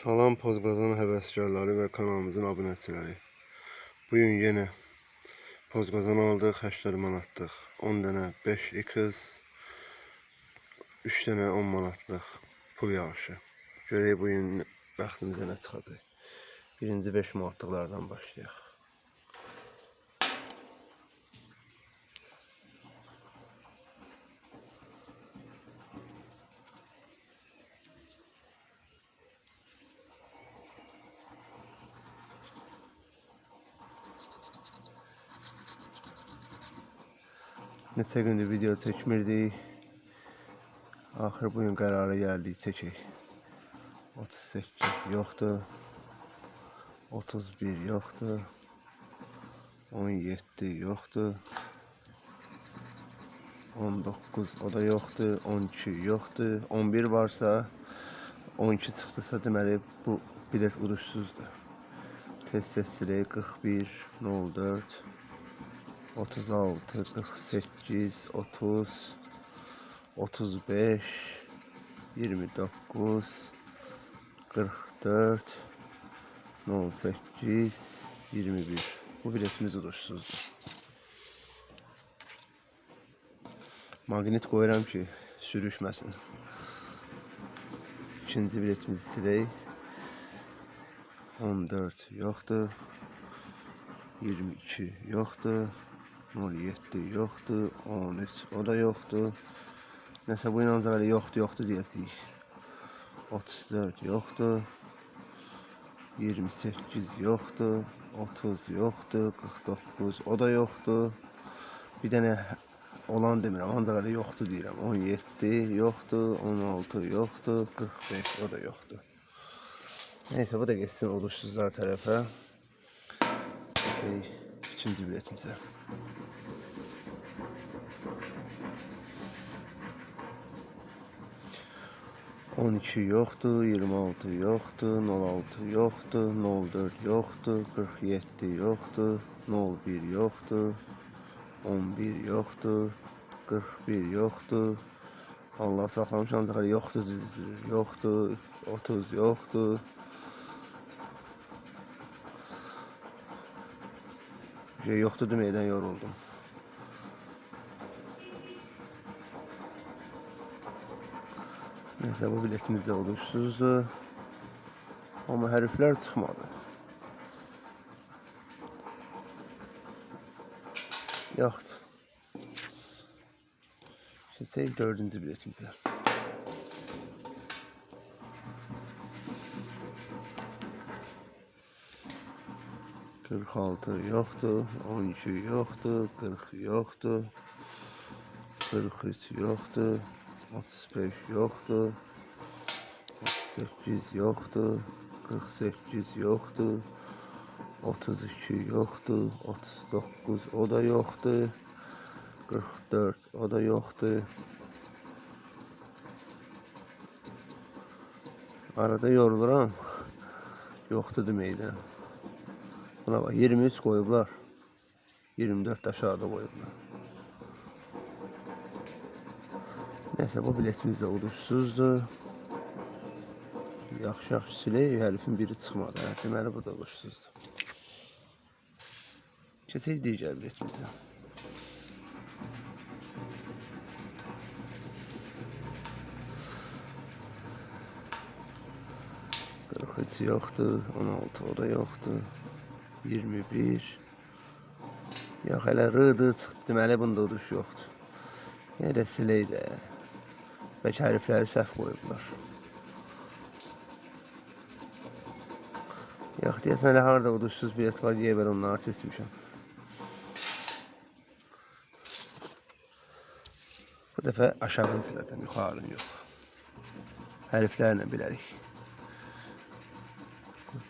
Salam Pozqazan həvəskarları və kanalımızın abunəçiləri. Bu gün yenə Pozqazan aldıq, 80 manatlıq. 10 dənə 5 ikiz, 3 dənə 10 manatlıq pul yağışı. Görək bu gün bəxtimizə nə çıxacaq. Birinci 5 manatlıqlardan başlayaq. Neçə gündür video çəkmirdik. Axır bu gün qərara gəldik çəkək. 38 yoxdur. 31 yoxdur. 17 yoxdur. 19 o da yoxdur. 12 yoxdur. 11 varsa 12 çıxdısa deməli bu bilet uduşsuzdur. Test testləri 41 04 36 48 30 35 29 44 18 21 Bu biletimiz uduşsuzdur. Magnet koyuram ki sürüşməsin. İkinci biletimizi silək. 14 yoxdur. 22 yoxdur. 07 yoxdur. 13 o da yoxdur. Nəsə bu ancaq elə yoxdur, yoxdur deyəcəyik. 34 yoxdur. 28 yoxdur. 30 yoxdur. 49 o da yoxdur. Bir dənə olan demirəm, ancaq elə yoxdur deyirəm. 17 yoxdur, 16 yoxdur, 45 o da yoxdur. Neyse bu da geçsin oluşsuzlar tarafa. Şey, ikinci biletimize. On iki yoktu, 26 yoktu, 06 yoktu, 04 yoktu, 47 yoktu, 01 yoktu, 11 yoktu, 41 yoktu. Allah saxlamış ancaq elə yoxdur, düzdür, yoxdur, 30 yoxdur. Bir şey yoktu demeyden yoruldum. Neyse bu biletimiz de oluşsuzdu. Ama herifler çıkmadı. Yoktu. Geçelim dördüncü biletimize. Kırk altı yoktu, on iki yoktu, kırk yoktu, kırk üç yoktu, otuz beş yoktu, otuz sekiz yoktu, kırk sekiz yoktu, otuz iki yoktu, otuz dokuz o da yoktu, kırk dört o da yoktu. Arada yoruluram. Yoktu demeydi. Buna bak 23 koyublar. 24 aşağıda koyublar. Neyse bu biletimiz de uğursuzdu. Yaxşı yaxşı silək, hərifin biri çıxmadı. Hə, deməli bu da uğursuzdu. Keçək digər biletimizə. Qırx üç yoxdur, 16 o da yoxdur. 21 Yox, hələ rıdı çıxdı, deməli bunda uduş yoxdur. Yenə də silək də. Bəlkə hərfləri səhv qoyublar. Yox, deyəsən hələ harada uduşsuz bilet var, deyə belə onları seçmişəm. Bu dəfə aşağını siləcəm, yuxarını yox. Hərflərlə bilərik.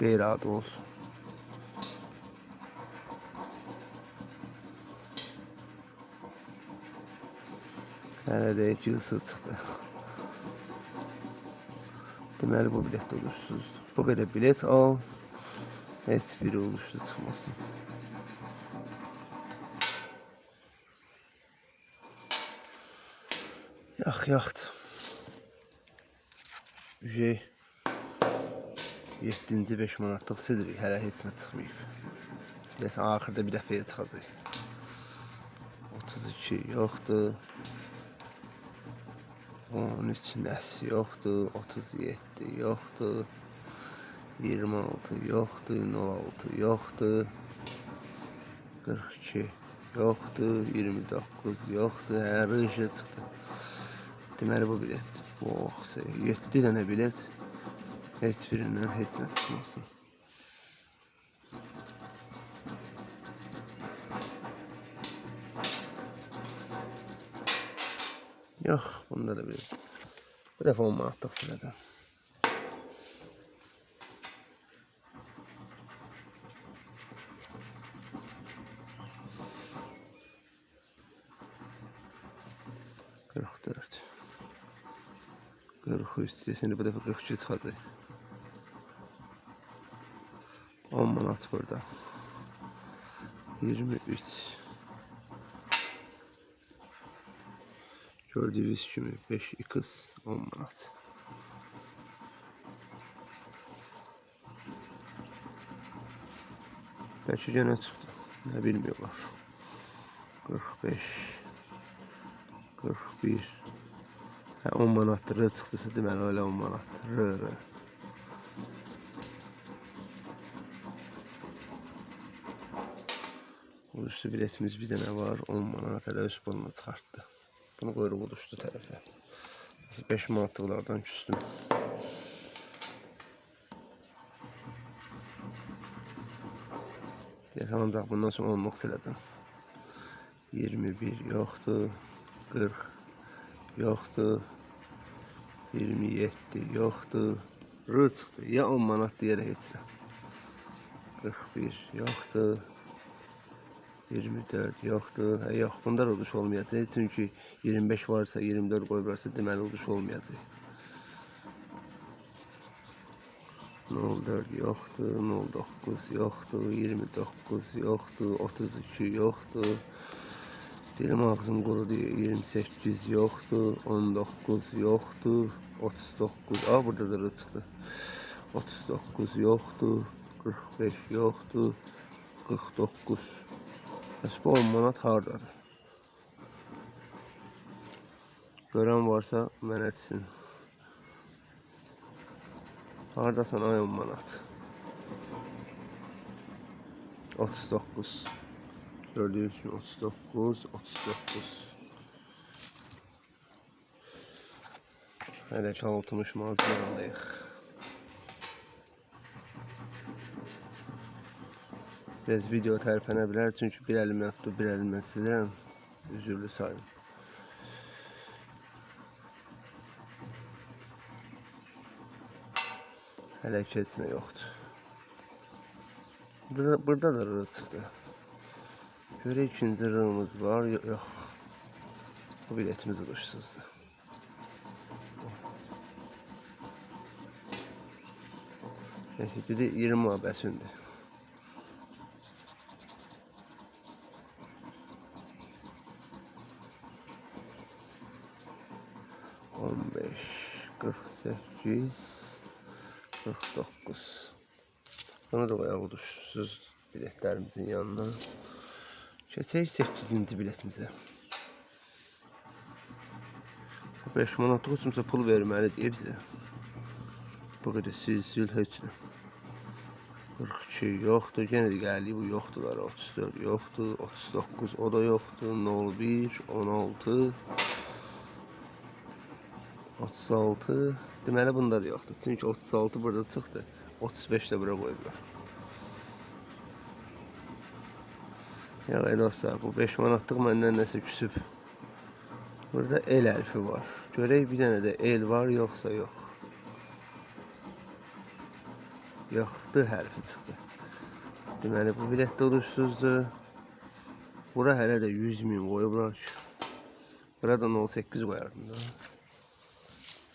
Qeyri-adi olsun. Isır çıxdı. Deməli bu bilet uğursuzdur. Bu qədər bilet al. Heç biri uğursuz çıxmasın. Yax, yaxdır. Şey 7-ci 5 manatlıq sidrik hələ heç nə çıxmayıb. Deyəsən axırda bir dəfəyə çıxacaq. 32 yoxdur. 13 nəs yoxdur. 37 yoxdur. 26 yoxdur. 06 yoxdur. 42 yoxdur. 29 yoxdur. Hə, rıjı çıxdı. Deməli bu bilet. Oh, 7 dənə bilet. Heç birindən heç nə. Yox, bunda da bir. Bu dəfə 10 manatlıq siləcəm. Qırx dörd. Qırx üç. Desini bu dəfə 42 çıxacaq. 10 manat burada. 23. Gördüğünüz kimi 5 x 10 manat. Belki gene çıktı. Ne bilmiyorlar. 45 41 ha, 10 manat rı çıxdısa deməli öyle 10 manat. Rı rı. Uluslu biletimiz bir dənə var. 10 manat hələ öz pulunu çıxartdı. Bunu qoyuruq uluslu tərəfə. 5 manatlıqlardan küstüm. Deyəsən ancaq bundan sonra 10-luq siləcəm. 21 yoxdur. 40 yoxdur. 27 yoxdur. Rı çıxdı. Ya 10 manat deyərək heç 41 yoxdur. 24 yoxdur. Hə, yox, bunda da uduş olmayacaq. Çünki 25 varsa, 24 qoyublarsa deməli uduş olmayacaq. 04 yoxdur, 09 yoxdur, 29 yoxdur, 32 yoxdur. Dilim ağzım qurudu, 28 yoxdur, 19 yoxdur, 39. Aa burada da çıxdı. 39 yoxdur, 45 yoxdur, 49. Bu 10 manat hardadır? Görən varsa mənə etsin. Hardasan ay 10 manat? 39. Gördüğünüz gibi 39, 39. Hələ ki 60 manat yanındayıq. Biraz video tərpənə bilər çünki bir əlimdən tutub bir əlimdən silirəm. Üzürlü sayın. Hələ ki heç yoxdur. Burada, burada da rı çıxdı. Görək ikinci rığımız var. Yo- Yox. Bu biletimiz uğursuzdur. Neyse dedi 20 abəsindir. 4849 Bunu da bayağı buluşsuz biletlerimizin yanına. Şey, şey, Keçək 8-ci biletimizə. 5 manatlıq üçünsə pul verməlidir bizə. Bu qədər silsil heç nə. 42 yoxdur, yenə də gəldi bu yoxdular. 34 yoxdur, 39 o da yoxdur, 01, 16 36 Deməli bunda da yoxdur. Çünki 36 burada çıxdı. 35 də bura qoyublar. Ya dostlar, bu 5 manatlıq məndən nəsə küsüb. Burada el hərfi var. Görək bir dənə də el var, yoxsa yox. Yoxdur hərfi çıxdı. Deməli bu bilet də udursuzdur. Bura hələ də 100 min qoyublar ki. Buradan 18 qoyardım da.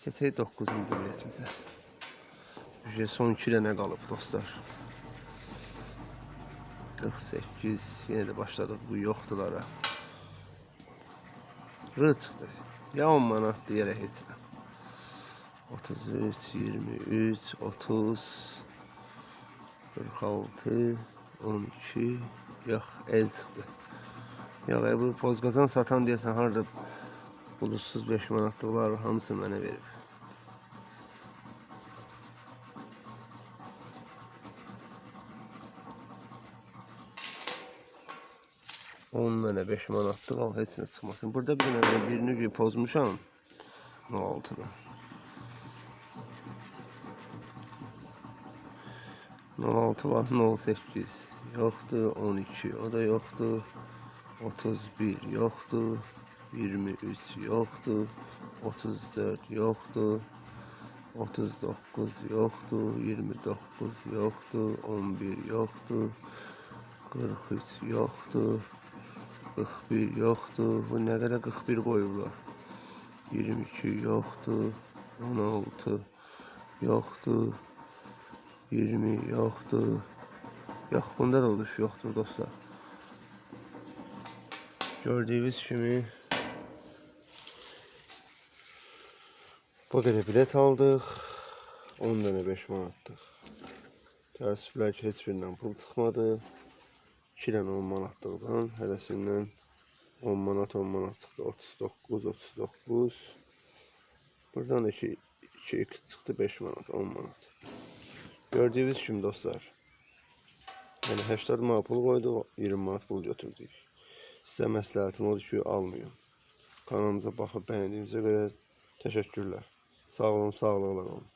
Keçək 9-cu biletimizə. İşte son 2 dənə qalıb dostlar. 48 yenə də başladıq bu yoxdulara. Rı çıxdı. Ya 10 manat deyərək heç nə. 33, 23, 30, 46, 12, yox, el çıxdı. Yox, e, bu pozqazan satan deyəsən harda bulutsuz 5 manatlıq var, hamısı mənə verib. On dənə 5 manatlıq al, heç nə çıxmasın. Burada bir dənə birini bir pozmuşam. 06-dan. 06 var, 08 yoxdur, 12 o da yoxdur, 31 yoxdur, 23 yoxdur, 34 yoxdur, 39 yoxdur, 29 yoxdur, 11 yoxdur, 43 yoxdur, 41 yoxdur. Bu nə qədər 41 qoyublar. 22 yoxdur, 16 yoxdur, 20 yoxdur. Yox, bunda da oluş yoxdur dostlar. Gördüyünüz kimi bu qədər bilet aldıq. 10 dənə 5 manatlıq. Təəssüflər ki, heç birindən pul çıxmadı. 2 dənə 10 manatlıqdan, hərəsindən 10 manat 10 manat çıxdı. 39 39. Buradan da 2 2 x çıxdı 5 manat 10 manat. Gördüyünüz kimi dostlar. Yəni 80 manat pul qoyduq, 20 manat pul götürdük. Sizə məsləhətim odur ki, almayın. Kanalımıza baxıb bəyəndiyinizə görə təşəkkürlər. Sağ olun, sağlıqla qalın.